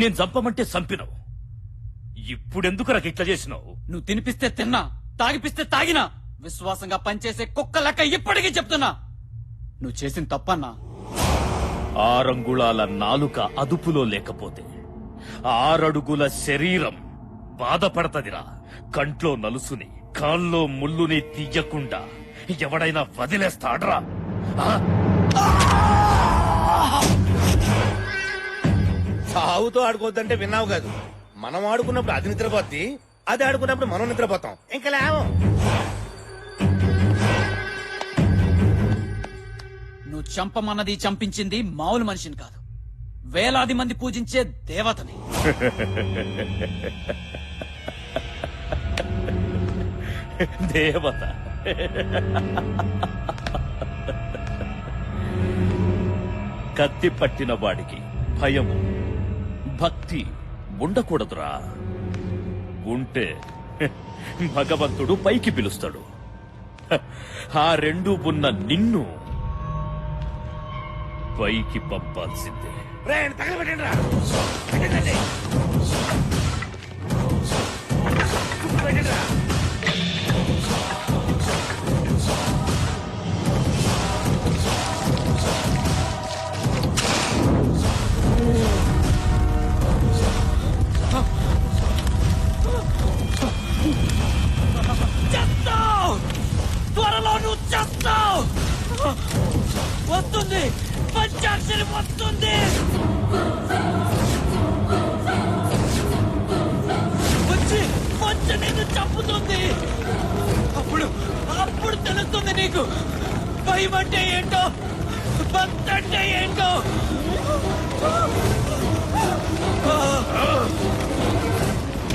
నేను చంపమంటే చంపినావు. ఇప్పుడెందుకు నాకు ఇట్లా చేసినావు? నువ్వు తినిపిస్తే తిన్నా తాగిపిస్తే తాగినా విశ్వాసంగా పనిచేసే కుక్క లెక్క ఇప్పటికీ చెప్తున్నా. నువ్వు చేసిన తప్పన్నా. ఆరంగుళాల నాలుక అదుపులో లేకపోతే ఆరడుగుల శరీరం బాధపడతదిరా. కంట్లో నలుసుని కాల్లో ముల్లుని తీయకుండా ఎవడైనా వదిలేస్తాడ్రా. ఆ? సావుతో ఆడుకోవద్దంటే విన్నావు కాదు. మనం ఆడుకున్నప్పుడు అది నిద్రపోద్ది అది ఆడుకున్నప్పుడు మనం నిద్రపోతాం. ఇంకా లేవం నువ్వు చంపమన్నది చంపించింది మామూలు మనిషిని కాదు. వేలాది మంది పూజించే దేవతని. దేవత. కత్తి పట్టిన వాడికి భయము. భక్తి ఉండకూడదురా. ఉంటే భగవంతుడు పైకి పిలుస్తాడు. ఆ రెండు ఉన్న నిన్ను పైకి పంపాల్సిందే. చేస్తావు వస్తుంది. పంచాక్షరి వస్తుంది. వచ్చి వచ్చి నిన్ను చంపుతుంది. అప్పుడు అప్పుడు తెలుస్తుంది నీకు. భయం అంటే ఏంటో? భక్తి ఏంటో?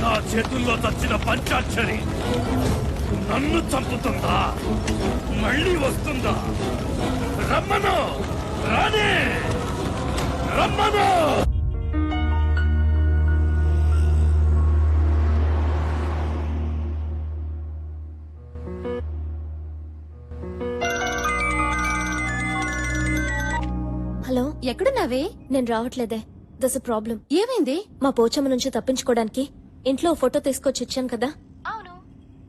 నా చేతుల్లో తచ్చిన పంచాక్షరి నన్ను చంపుతుందా? మళ్ళీ వస్తుందా? రమ్మను! రానే! రమ్మను! హలో ఎక్కడున్నావే? నేను రావట్లేదే. This problem. ఏమైంది? మా పోచమ్మ నుంచి తప్పించుకోవడానికి ఇంట్లో ఫోటో తీసుకొచ్చి ఇచ్చాను కదా. అవును.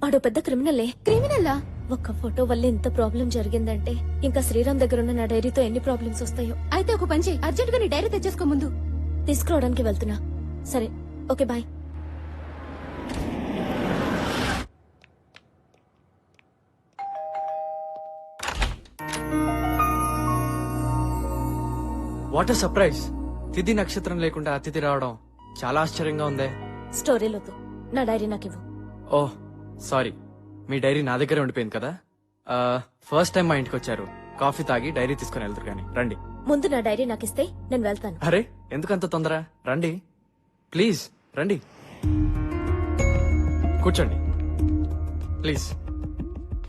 వాడు పెద్ద క్రిమినలే. క్రిమినల్లా ఒక్క ఫోటో వల్ల ఇంత ప్రాబ్లం జరిగిందంటే ఇంకా శ్రీరామ్ దగ్గర ఉన్న నా డైరీతో ఎన్ని ప్రాబ్లమ్స్ వస్తాయో. అయితే ఒక పని చెయ్యి అర్జెంట్గా నీ డైరీ తెచ్చేసుకో ముందు. తీసుకురావడానికి వెళ్తున్నా. సరే ఓకే బాయ్. వాట్ సర్ప్రైజ్ తిథి నక్షత్రం లేకుండా అతిథి రావడం చాలా ఆశ్చర్యంగా ఉందే. స్టోరీలోతో నా డైరీ నాకు ఇవ్వు ఓ సారీ. మీ డైరీ నా దగ్గరే ఉండిపోయింది కదా? ఫస్ట్ టైం మా ఇంటికి వచ్చారు. కాఫీ తాగి డైరీ తీసుకుని వెళ్తారు కానీ. రండి. ముందు నా డైరీ నాకు ఇస్తే నేను వెళ్తాను. అరే ఎందుకంత తొందర? రండి. ప్లీజ్ రండి. కూర్చోండి. ప్లీజ్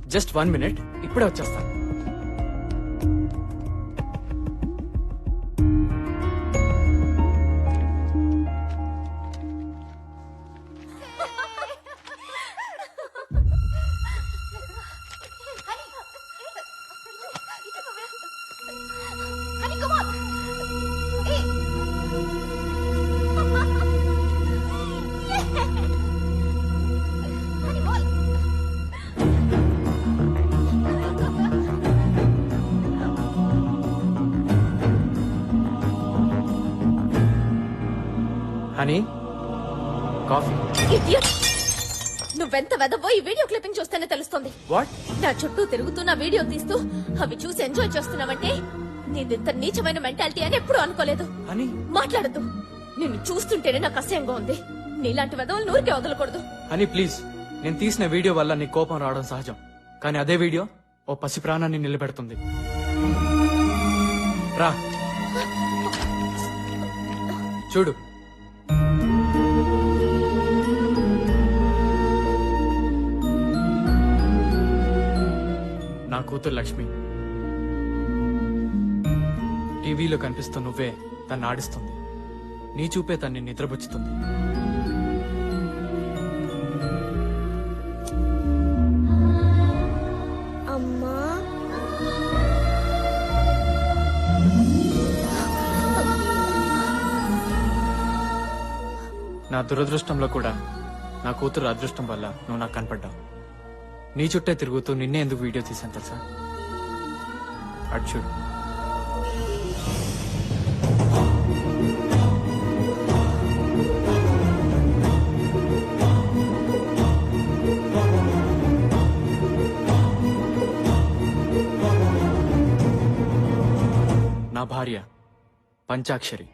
జస్ట్ వన్ మినిట్ ఇప్పుడే వచ్చేస్తాను. Honey coffee! నువ్వెంత వెదవో ఈ వీడియో క్లిప్పింగ్ చూస్తేనే తెలుస్తుంది. వాట్ నా చుట్టూ తిరుగుతున్న వీడియో తీస్తూ అవి చూసి ఎంజాయ్ చేస్తున్నావంటే నీదింత నీచమైన మెంటాలిటీ అని ఎప్పుడూ అనుకోలేదు. హనీ. మాట్లాడద్దు. నిన్ను చూస్తుంటేనే నాకు అసహ్యంగా ఉంది. నీలాంటి వెదవులు నూరికే వదలకూడదు. Honey please. నేను తీసిన వీడియో వల్ల నీ కోపం రావడం సహజం. కానీ అదే వీడియో ఓ పసి ప్రాణాన్ని నిలబెడుతుంది. రా. చూడు. నా కూతురు లక్ష్మి. టీవీలో కనిపిస్తూ నువ్వే తను ఆడిస్తుంది. నీ చూపే తన్ని నిద్రపుచ్చుతుంది. నా దురదృష్టంలో కూడా నా కూతురు అదృష్టం వల్ల నువ్వు నాకు కనపడ్డావు. నీ చుట్టే తిరుగుతూ నిన్నే ఎందుకు వీడియో తీసాను తెలుసా? అటు నా భార్య పంచాక్షరి.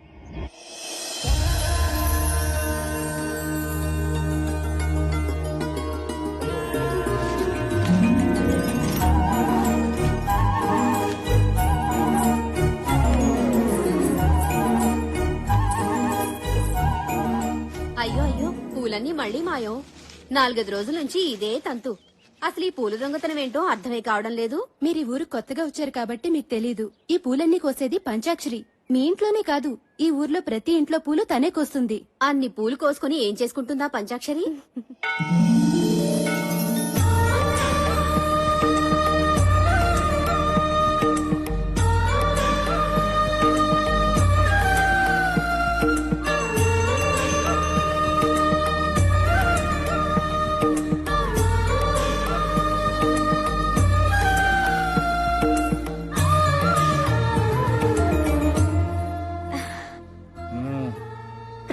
అయ్యో అయ్యో పూలన్నీ మళ్ళీ మాయం. నాలుగైదు రోజుల నుంచి ఇదే తంతు. అసలు ఈ పూల దొంగతనం ఏంటో అర్థమే కావడం లేదు. మీరు ఈ ఊరు కొత్తగా వచ్చారు కాబట్టి మీకు తెలీదు. ఈ పూలన్నీ కోసేది పంచాక్షరి. మీ ఇంట్లోనే కాదు ఈ ఊర్లో ప్రతి ఇంట్లో పూలు తనే కోస్తుంది. అన్ని పూలు కోసుకుని ఏం చేసుకుంటుందా పంచాక్షరి?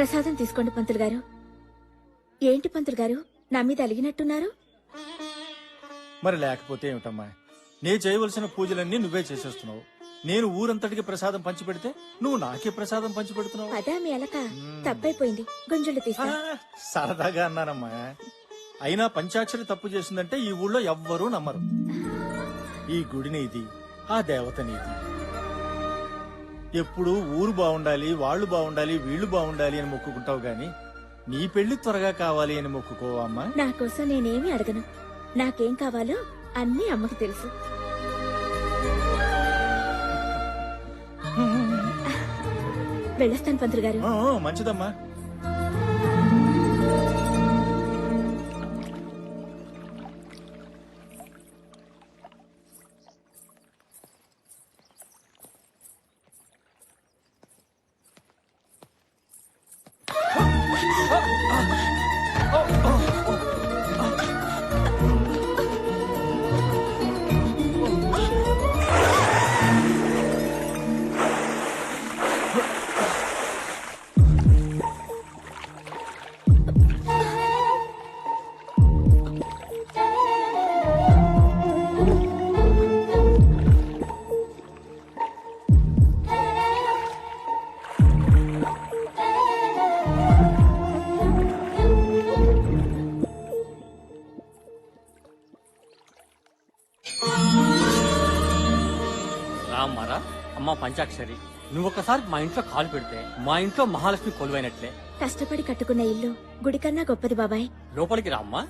ప్రసాదం తీసుకోండి పంతులు గారు. ఏంటి పంతులు గారు? నా మీద అలిగినట్టున్నారు? మరి లేకపోతే ఏమిటమ్మా? నేను చేయవలసిన పూజలన్నీ నువ్వే చేసేస్తున్నావు. నేను ఊరంతటికి ప్రసాదం పంచిపెడితే నువ్వు నాకే ప్రసాదం పంచిపెడుతున్నావు. అదా మీ అలక. తప్పైపోయింది. ఆ, తీసా సరదాగా అన్నానమ్మా అయినా పంచాక్షరి తప్పు చేసిందంటే ఈ ఊళ్ళో ఎవ్వరూ నమ్మరు. ఈ గుడి నీది ఆ దేవత నీది. ఎప్పుడు ఊరు బాగుండాలి వాళ్ళు బాగుండాలి వీళ్ళు బాగుండాలి అని మొక్కుకుంటావు గాని నీ పెళ్ళి త్వరగా కావాలి అని మొక్కుకోవా అమ్మా? నా కోసం నేనేమి అడగను. నాకేం కావాలో అన్నీ అమ్మకి తెలుసు. వెళ్ళొస్తాను పంతులు గారు. మంచిదమ్మా. పంచాక్షరి. నువ్వు ఒకసారి మా ఇంట్లో కాలు పెడితే మా ఇంట్లో మహాలక్ష్మి కొలువైనట్లే. కష్టపడి కట్టుకున్న ఇల్లు గుడి కన్నా గొప్పది బాబాయ్. లోపలికి రామ్మా.